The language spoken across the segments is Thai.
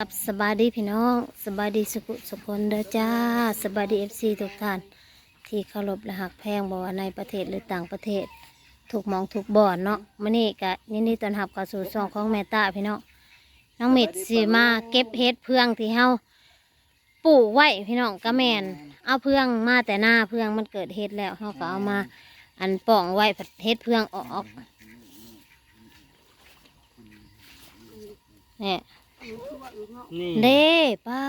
ครับสบายดีพี่น้องสบายดีสุขสุขคนเด้อจ้าสบายดีเอฟซีทุกท่าน ที่เคารพและหักแพงบ่ว่าในประเทศหรือต่างประเทศ ถูกมองถูกบ่อนเนาะมื้อนี้ก็ยินดีต้อนรับเข้าสู่ช่องของแม่ตาพี่น้องน้องเม็ดสิมาเก็บเฮ็ดเพื่องที่เฮาปลูกไว้พี่น้องก็แมนเอาเพื่องมาแต่หน้าเพื่องมันเกิดเฮ็ดแล้วเฮาก็เอามาอันป่องไว้ผัดเฮ็ดเพื่องออกเนี่ย นี่เด้ป้า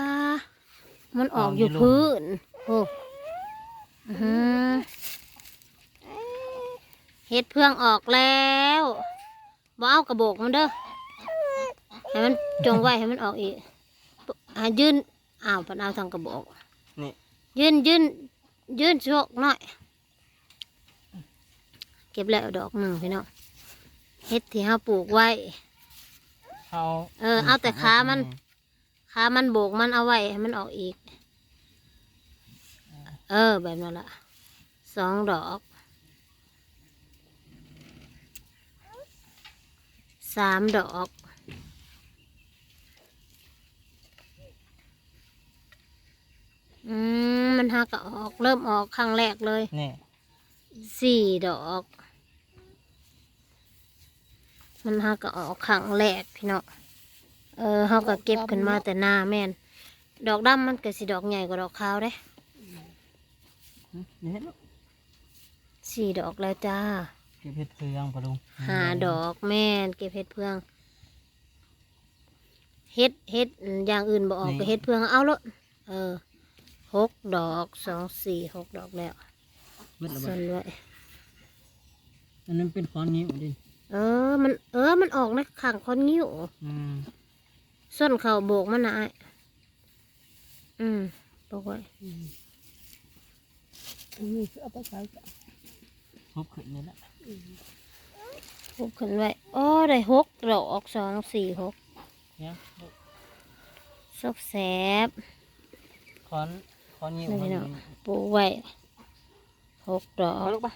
มันออกอยู่พื้นโอ้อื้อหือเฮ็ดเพื่องออกแล้วบ่เอากระโบกมันเด้อให้มันจงไว้ให้มันออกอีกอ่ายืนอ้าวเพันเอาทางกระโบกนี่ยืนยืนยืนโชกหน่อย เก็บแล้วดอกหนึ่งพี่น้องเฮ็ดที่เฮาปลูกไว้ เขาเออ เอาแต่ขามันขามันโบกมันเอาไว้ให้มันออกอีก เออ แบบนั้นละสองดอกสามดอกอืมมันหักก็ออกเริ่มออกครั้งแรกเลยนี่สี่ดอก มันหักก็ออกครั้งแรกพี่น้องเออเขาก็เก็บขึ้นมาแต่หน้าแม่น ดอกดำมันก็สิดอกใหญ่กว่าดอกขาวเด้นี่เห็นลูกสี่ดอกแล้วจ้า เก็บเห็ดเพืองปะลุงหาดอกแม่น เก็บเห็ดเพืองเฮ็ดเฮ็ดอย่างอื่นบ่ออกก็เฮ็ดเพืองเอาละเออหกดอกสองสี่หกดอกแล้วมืดแล้วส่บ่วนไว้อันนั้นเป็นค้อนนิ้วดิ เออ มัน เออ มันออกในข้างคนนิ้วอืมส้นเขาโบกมันนะไอ้อืมบอกไว้นี่คือเอาไปขายจ้ะฮบขึ้นนี่แหละหุบขึ้นไว้โอ้ได้หกดอกสองสี่หกเนี่ยลูกซกแสบค้อนค้อนนิ้วนี่มันเนาะปลูกไว้หกดอเอากลูกปะ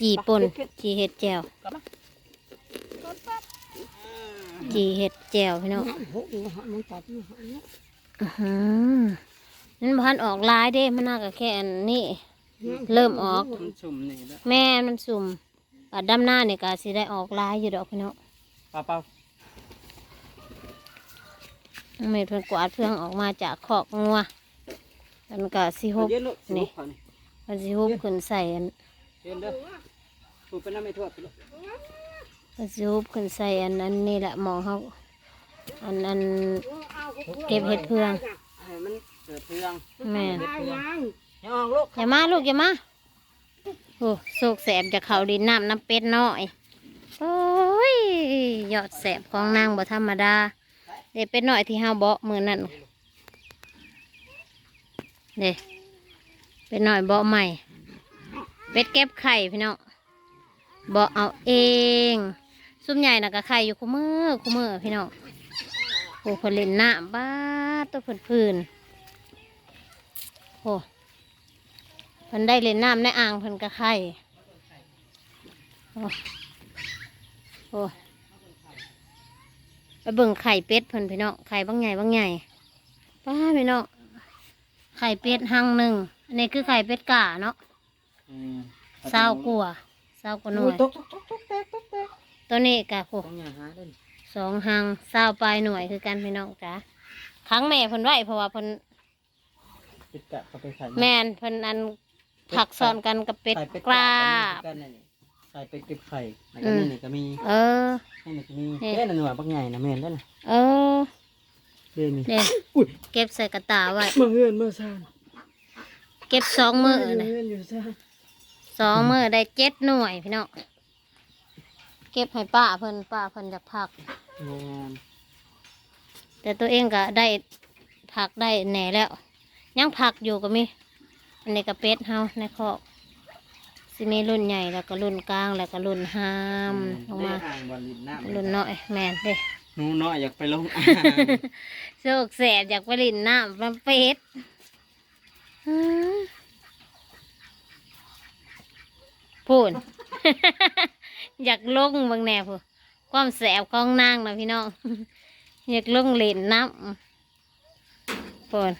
จีปนจีเห็ดแจวกลับมา จีเห็ดแจวพี่น้องหกหัวหันมันตัดหัวหันเนี่ยอื้อหือนั่นพันออกลายเด้มันน่ากับแค่อันนี้ เริ่มออกมันสุ่มนี่แล้วแม่มันสุ่มปัดดำหน้าเนี่ยก็สิได้ออกลายอยู่ดอกพี่น้องเปล่าเปล่าเมดเพิ่นกวาดเพื่องออกมาจากขอกงัวมันก็สิฮุบเย็นลูกนี่ขอนี่มันสิฮุบขึ้นใส่อันเย็นเด้อถูกเป็นน้ำไม่ทั่วไปลู กมันสิฮุบขึ้นใส่อันอันนี่แหละหมองเขาอันอันเก็บเห็ดเพื่องให้มันเกิดเพืองแม่นได้ยังอย่าออกลูกอย่ามาลูกอย่ามาโอ้โศกแสบจากเขาดินน้ำน้ำเป็ดน้อยโอ้ยยอดแสบของนางบ่ธรรมดาเด็เป็ดน้อยที่ห้าเบาะมือนั่นเด็เป็ดน้อยเบาะใหม่เป็ดเก็บไข่พี่น้องเบาะเอาเอง ซุ้มใหญ่น่ะก็ไข่อยู่คู่มือคู่มือพี่น้องโอ้คนเล่นน้ำบ้าดตัวพื้นๆโอ้เพิ่นได้เล่นน้ำในอ่างเพิ่นก็ไข่โอ้โอ้ไปเบิ่งไข่เป็ดเพิ่นพี่น้องไข่บางใหญ่บางใหญ่ป้าพี่น้องไข่เป็ดหังหนึ่งอันนี้คือไข่เป็ดก่าเนาะอืมเศร้ากลัวเศร้ากว่าหน่วย ตกตกตกตกแตกตกแตกตัวนี้กะโอ้ต้องอย่าหาเด้อสองหังเศร้าปลายหน่วยคือกันพี่น้องจ้ะครั้งแม่เพิ่นไว้เพราะว่าเพิ่นปิดกะก็ไปใส่แม่นเพิ่นอันผักซ้อนกันกับเป็ดใส่เป็ดกล้ากันนี่ใส่เป็ดเก็บไข่แล้วก็นี่นี่ก็มีเออ นี่ก็มีนี่เอ๊ะนั่นหน่วยบักใหญ่นะแม่นแล้วนะเออเด้นี่เนี่ยเก็บใส่กระตาไว้มาเฮือนมาซ่านเก็บสองมือเฮืนะอนอยู่ซ่านสองมือได้เจ็ดหน่วยพี่น้อง เก็บให้ป้าเพิ่นป้าเพิ่นจะพัก แม่นแต่ตัวเองก็ได้ผักได้แหน่แล้ว ยังผักอยู่ก็มี อันนี้ก็เป็ดเฮาในคอกสิมีรุ่นใหญ่แล้วก็รุ่นกลางแล้วก็รุ่นห้ามลงมา ได้อ่างบอลลินน้ำรุ่นน้อยแม่นเด้หนูน้อยอยากไปลงอ่างโชคแสบอยากไปลินน้ำมันเป็ดอืมพูน อยากลงเบางแนวพูนความแสบของนางนะพี่น้อง อยากลงเล่นน้ำปน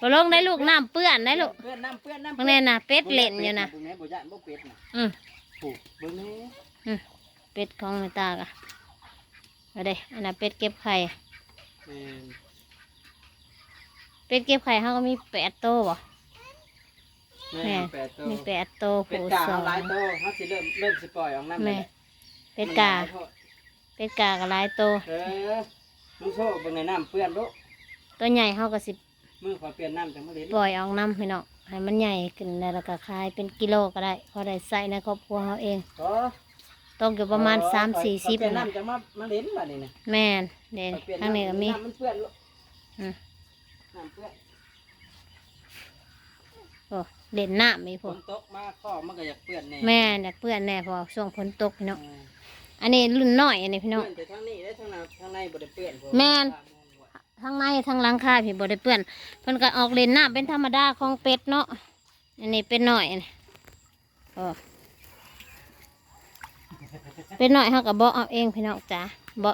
บ่ลงได้ลูกน้ำเปื้อนได้ลูกเปื้อนน้ำเปื้อนน้ำบางแน่น่ะเป็ดเล่นอยู่นะเบิ่งแบ่ย่านบ่เป็ดน่ะอืมผูกเบิ่งแหน่เป็ดของแม่ตากะเอาเด้อันนั้นเป็ดเก็บไข่แม่นเป็ดเก็บไข่เขาก็มีแปดโตวบ่ แม่แม่นแปดตัวมีแปดโตวเป็ดผู้กาสอเอางหลายตัวเฮาสิเริ่มเริ่มสิปล่อยออกน้ำแม่แล้วเป็ดกาเป็ดกาก็หลายโตวเออลูกโซ่เบิ่งในน้ำเปื้อนลูกตัวใหญ่เขาก็สิมือขอเปลี่ยนน้ำจังมาเล่นปล่อยออกน้ำพี่น้องให้มันใหญ่ขึ้นแล้วก็ขายเป็นกิโลก็ได้พอได้ใส่ในครอบครัวเขาเองก็ตกอยู่ประมาณสามสี่สิบขอเปลี่ยนนะน้ำจังมามาเล่นบัดนี้นะแม่นเด่นขอเปลี่ยข้างนี้ก็มีน้ำมันเปื้อนลูกอืม น้ำเปื้อนโอ้ เด่นหน้ามีพฝวกนตกมาข้อมันก็อยากเปื้อนแน่แม่นอยากเปื้อนแน่เพอช่วงฝนตกพี่น้องเอออันนี้รุ่นน้อยอันนี้พี่น้อง เปื้อนแต่ทางนี้ได้ทางนั้นทางในบ่ได้เปื้อนพวกแม่น ทั้งในทั้งหลังคาพี่บ่ได้เปื้อนเพิ่นก็ออกเล่นน้ำเป็นธรรมดาของเป็ดเนาะ อันนี้เป็นหน่อยอันนี้โอ้เป็นหน่อยเฮาก็บ่เอาเองพี่น้องจ้ะบ่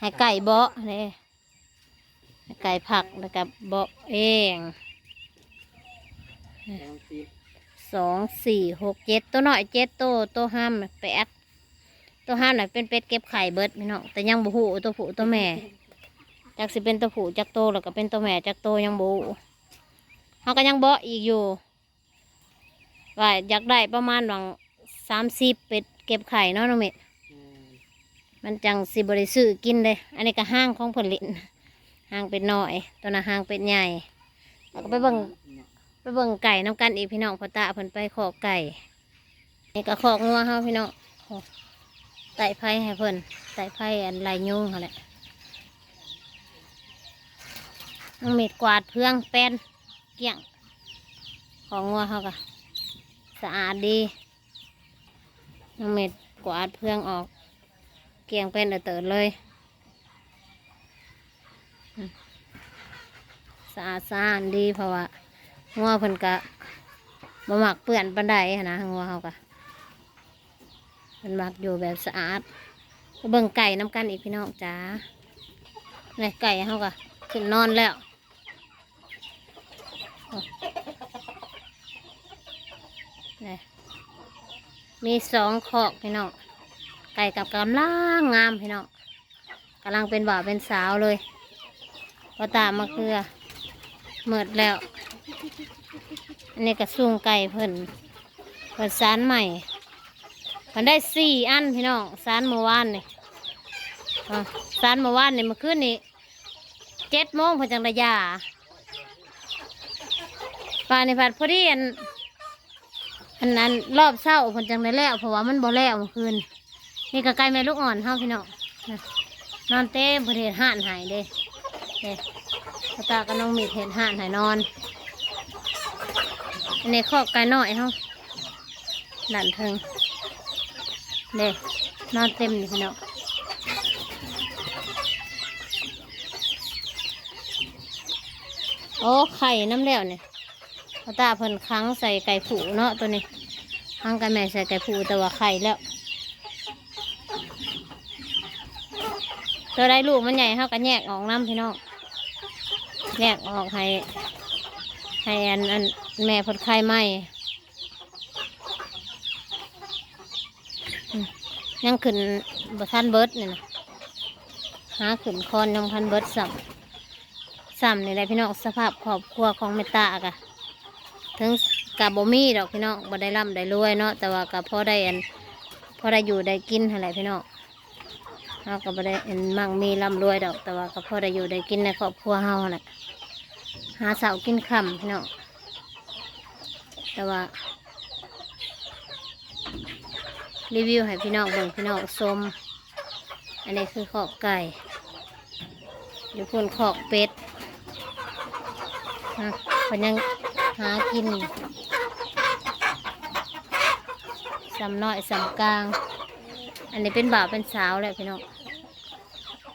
ให้ไก่บ่เลยให้ไก่ผักแล้วก็บ่เองทาง สองสี่หกเจ็ดตัวหน่อยเจ็ดตัวตัวห้ามแปดตัวห้ามน่ะเป็นเป็ดเก็บไข่เบิดพี่น้องแต่ยังบ่ฮู้ตัวผู้ตัวแม่จากสิเป็นตัวผู้จากโตแล้วก็เป็นตัวแม่จากโตยังบูเขาก็ยังเบาะอีกอยู่ว่าอยากได้ประมาณหวังสามสิบเป็ดเก็บไข่เนาะน้องเม็ดมันจังสิบริซื้อกินเลย อันนี้ก็ห้างของผลิตห้างเป็ดน้อย ตัวน่ะห้างเป็ดใหญ่แล้วก็ไปเบิ่ง ไปเบิ่งไก่น้ำกันอีกพี่น้องพอตาเพิ่นไปขอไก่นี่ก็ขอกงัวเฮาพี่น้องไต่ไผ่ให้เพิ่นไต่ไผ่อันลายยุงเขาแหละน้องเม็ดกวาดเพื่องเป็นเกลี้ยง ของงัวเขาก็สะอาดดีน้องเม็ดกวาดเพื่องออก เกลี้ยงเป็นเตอเลยสะอาดสะอาดดีเพราะว่า งัวเพิ่นกะบ่มักเปื้อนปันไดนะงัวเขากะเพิ่นมักอยู่แบบสะอาดเบิ่งไก่น้ำกันอีกพี่น้องจ้าในไก่เขากะขึ้นนอนแล้วนี่มีสองขอกพี่น้องไก่กับกำลังงามพี่น้องกำลังเป็นบ่าวเป็นสาวเลยพอตามมาเคือเมิดแล้ว อันนี้กระซุงไก่เพิ่นเพิ่นสารใหม่เพิ่นได้สี่อันพี่น้องสารเมื่อวานนี่สารเมื่อวานนี่เมื่อคืนนี่เจ็ดโมงเพิ่นจังได้ยาป่าในผัดพอดีอันอันนั้นรอบเศร้าผนจังได้แล้วเพราะว่ามันบ่แล้วเมื่อคืนนี่ก็ไก่แม่ลูกอ่อนเฮาพี่น้องนอนเต้มเพิ่นเห็นห่านหายเด้เด้พ่อตากับน้องมีเห็นห่านหายนอน อันนี้คอกไก่น้อยเฮาหลันเทิงเด้นอนเต็มนี่พี่น้องโอ้ไข่น้ำแล้วเนี่ยพอตาเพิ่นค้างใส่ไก่ผูเนาะตัวนี้ค้างไก่แม่ใส่ไก่ผูแต่ว่าไข่แล้ว ตัวได้ลูกมันใหญ่เขาก็แยกออกน้ำพี่น้องแยกออกให้ ให้อันอันแม่พิ่นไข่ไหมยังขึ้นบ่ทันเบิร์ดนี่นะหาขึ้นคอนยังทันเบิร์ดสัมสัมนี่แหละพี่น้องสภาพครอบครัวของเมตตากะถึงกับบ่มีดอกพี่น้องบ่ได้ร่ำได้รวยเนาะแต่ว่ากับพ่อได้อันพ่อได้อยู่ได้กินอะไรพี่น้องเฮาก็บ่ได้อันมั่งมีร่ำรวยดอก แต่ว่าก็พอได้อยู่ได้กินในครอบครัวเฮาแหละ หาเสากินค่ำพี่น้องแต่ว่า รีวิวให้พี่น้องเบิ่งพี่น้องชมอันนี้คือขอกไก่อยู่พุ่นขอกเป็ดฮะพันยังหากินสำน้อยสำกลาง อันนี้เป็นบ่าวเป็นสาวแหละพี่น้อง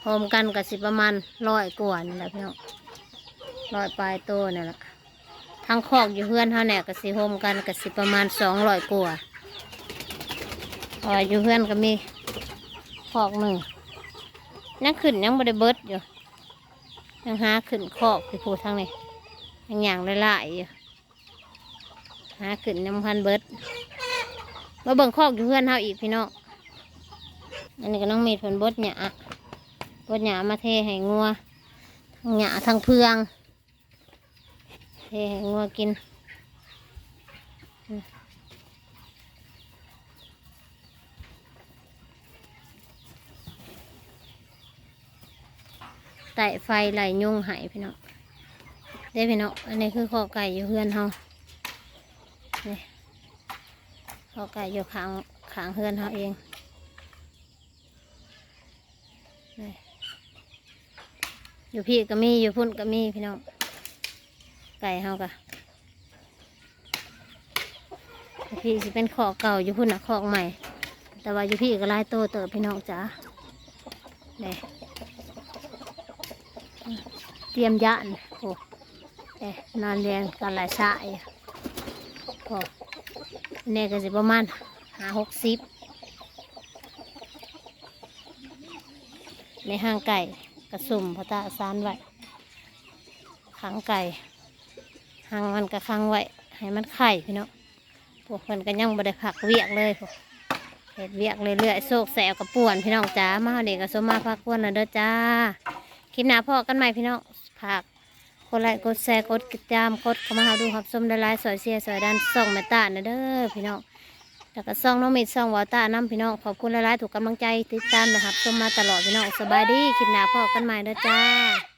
พร้อมกันกับสิประมาณร้อยกว่านี่แหละพี่น้อง ร้อยปลายโตนี่นแหละทั้งคอกอยู่เพื่อนเท่าเนี่ยกับสิโฮมกันกับสิประมาณสองร้อยกว่าพออยู่เพื่อนก็มีคอกหนึ่งยังขึ้นยังบริเบิดอยู่ยังหาขึ้นคอกไปพูดทางนี้ยังอย่างหลายๆอยู่หาขึ้นยังพันเบิดมาเบิ่งคอกอยู่เพื่อนเฮาอีกพี่น้องอันนี้ก็น้องมีดเพิ่นบดหยาบดหยามาเทให้งัวทั้งหยาทั้งเพือง เทงัวกิน ไต่ไฟไหลยุ่งหายพี่น้องเด้พี่น้องอันนี้คือข้อไก่อยู่เพื่อนเฮานี่ข้อไก่อยู่ขางขางเพื่อนเฮาเองนี่อยู่พี่ก็มีอยู่พุ่นก็มีพี่น้อง ไก่เฮากะพี่สิเป็นขอกเก่าอยู่พุ่นนะขอกใหม่ แต่ว่าอยู่พี่ก็ลายโตเติบพี่น้องจ๋าเนี่ยเตรียมยานโอ้เอ๊นอนเรียนกันหลายสายโอ้เนี่ยก็สิประมาณหาหกสิบในห้างไก่กระสุ่มพระตาซานไว้ขังไก่ หางมันก็ขังไว้ให้มันไข่พี่เนาะพวกมันก็ยังบ่ได้ผักเวียกเลยพวกเห็ดเวียกเรื่อยๆโศกแสวกับป่วนพี่น้องจ้ามาเด็กก็สมมาพักป่วนนะเด้อจ้าคลิปหน้าพ่อกันใหม่พี่น้องฝากกดไลค์กดแชร์กดติดตามกดเข้ามาหาดูครับส้มละลายสอยเสียสอยดันส่องแม่ตาเนเด้อพี่น้องแล้วก็ส่องน้องมิดส่องวอตาน้ำพี่น้องขอบคุณละลายถูกกำลังใจติดตามนะครับส้มมาตลอดพี่น้องสบายดีคลิปหน้าพ่อกันใหม่เด้อจ้า